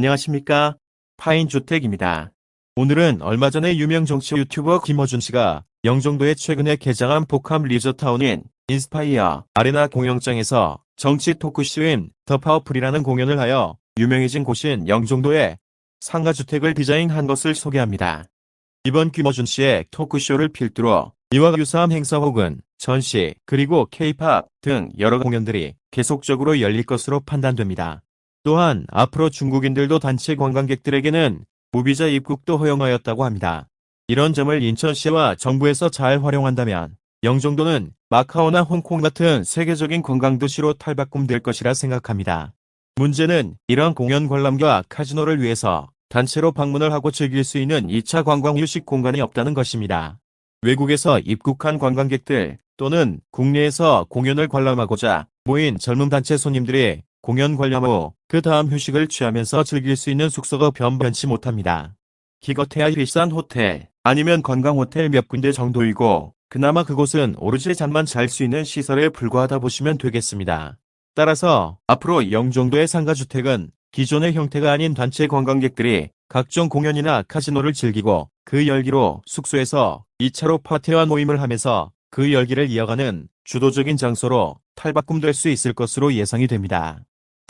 안녕하십니까? 파인주택입니다. 오늘은 얼마 전에 유명 정치 유튜버 김어준 씨가 영종도에 최근에 개장한 복합 리조타운인 인스파이어 아레나 공연장에서 정치 토크쇼인 더 파워풀이라는 공연을 하여 유명해진 곳인 영종도에 상가주택을 디자인한 것을 소개합니다. 이번 김어준 씨의 토크쇼를 필두로 이와 유사한 행사 혹은 전시, 그리고 케이팝 등 여러 공연들이 계속적으로 열릴 것으로 판단됩니다. 또한 앞으로 중국인들도 단체 관광객들에게는 무비자 입국도 허용하였다고 합니다. 이런 점을 인천시와 정부에서 잘 활용한다면 영종도는 마카오나 홍콩 같은 세계적인 관광도시로 탈바꿈될 것이라 생각합니다. 문제는 이런 공연 관람과 카지노를 위해서 단체로 방문을 하고 즐길 수 있는 2차 관광 휴식 공간이 없다는 것입니다. 외국에서 입국한 관광객들 또는 국내에서 공연을 관람하고자 모인 젊은 단체 손님들이 공연 관람 후 그 다음 휴식을 취하면서 즐길 수 있는 숙소가 변변치 못합니다. 기껏해야 비싼 호텔 아니면 관광 호텔 몇 군데 정도이고 그나마 그곳은 오로지 잠만 잘 수 있는 시설에 불과하다 보시면 되겠습니다. 따라서 앞으로 영종도의 상가주택은 기존의 형태가 아닌 단체 관광객들이 각종 공연이나 카지노를 즐기고 그 열기로 숙소에서 2차로 파티와 모임을 하면서 그 열기를 이어가는 주도적인 장소로 탈바꿈될 수 있을 것으로 예상이 됩니다.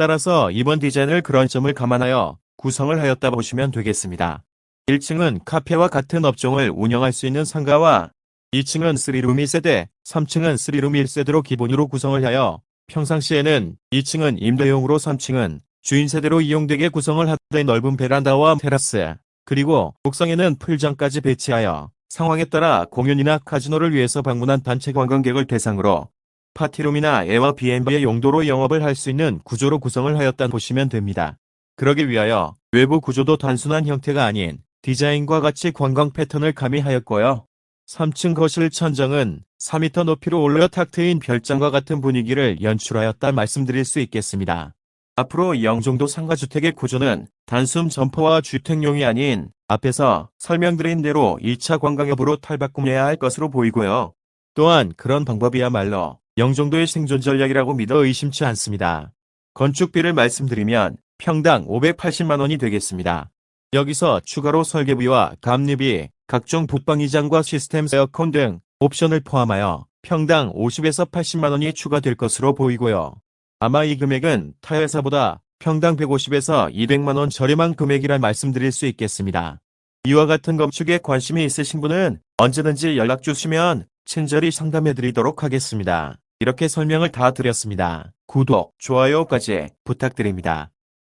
따라서 이번 디자인을 그런 점을 감안하여 구성을 하였다 보시면 되겠습니다. 1층은 카페와 같은 업종을 운영할 수 있는 상가와 2층은 3룸 1세대, 3층은 3룸 1세대로 기본으로 구성을 하여 평상시에는 2층은 임대용으로 3층은 주인 세대로 이용되게 구성을 하되 넓은 베란다와 테라스, 그리고 옥상에는 풀장까지 배치하여 상황에 따라 공연이나 카지노를 위해서 방문한 단체 관광객을 대상으로 파티룸이나 에어비앤비의 용도로 영업을 할 수 있는 구조로 구성을 하였다 보시면 됩니다. 그러기 위하여 외부 구조도 단순한 형태가 아닌 디자인과 같이 관광 패턴을 가미하였고요. 3층 거실 천장은 4m 높이로 올려 탁 트인 별장과 같은 분위기를 연출하였다 말씀드릴 수 있겠습니다. 앞으로 영종도 상가주택의 구조는 단순 점포와 주택용이 아닌 앞에서 설명드린 대로 2차 관광업으로 탈바꿈해야 할 것으로 보이고요. 또한 그런 방법이야말로 영종도의 생존 전략이라고 믿어 의심치 않습니다. 건축비를 말씀드리면 평당 580만 원이 되겠습니다. 여기서 추가로 설계비와 감리비, 각종 붙방이장과 시스템 에어컨 등 옵션을 포함하여 평당 50에서 80만 원이 추가될 것으로 보이고요. 아마 이 금액은 타 회사보다 평당 150에서 200만 원 저렴한 금액이라 말씀드릴 수 있겠습니다. 이와 같은 건축에 관심이 있으신 분은 언제든지 연락 주시면 친절히 상담해 드리도록 하겠습니다. 이렇게 설명을 다 드렸습니다. 구독, 좋아요까지 부탁드립니다.